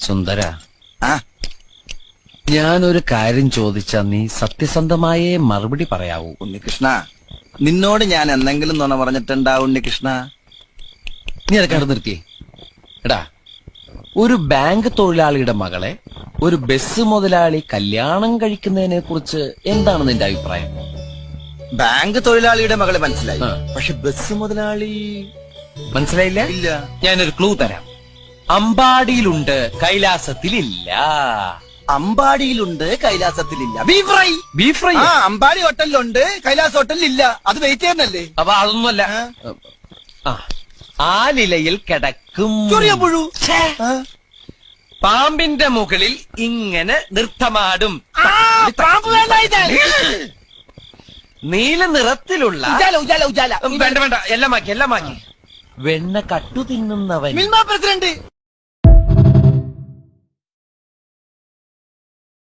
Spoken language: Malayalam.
സുന്ദര. ഞാനൊരു കാര്യം ചോദിച്ചാ നീ സത്യസന്ധമായേ മറുപടി പറയാവൂ. ഉണ്ണികൃഷ്ണ നിന്നോട് ഞാൻ എന്തെങ്കിലും നുണ പറഞ്ഞിട്ടുണ്ടാവും ഉണ്ണികൃഷ്ണ? നീ അത് നിർത്തിയേ നിർത്തി. എടാ ഒരു ബാങ്ക് തൊഴിലാളിയുടെ മകളെ ഒരു ബസ് മുതലാളി കല്യാണം കഴിക്കുന്നതിനെ കുറിച്ച് എന്താണ് നിന്റെ അഭിപ്രായം? ബാങ്ക് തൊഴിലാളിയുടെ മകളെ മനസ്സിലായി. പക്ഷെ ബസ് മുതലാളി മനസ്സിലായില്ല? ഇല്ല. ഞാനൊരു ക്ലൂ തരാം. അമ്പാടിയിലുണ്ട് കൈലാസത്തിലില്ല. അമ്പാടിയിലുണ്ട് കൈലാസത്തിലില്ല. Beef fry. Beef fry? ആ അമ്പാടി ഹോട്ടലിലുണ്ട് കൈലാസ് ഹോട്ടലിലില്ല. അത് വെയിറ്റ് ചെയ്യുന്നല്ലേ അപ്പൊ അതൊന്നുമല്ല. ആ. ആ നിലയിൽ കിടക്കും. ചെറിയ പുഴു. ആ. പാമ്പിന്റെ മുകളിൽ ഇങ്ങനെ നൃത്തമാടും. നീല നിറത്തിലുള്ള ഉജാല ഉജാല ഉജാല. വേണ്ട വേണ്ട. എല്ലാം മാക്കി എല്ലാം മാക്കി വെണ്ണ കട്ടു തിന്നുന്നവൻ. മിൽമ പ്രസിഡന്റ്.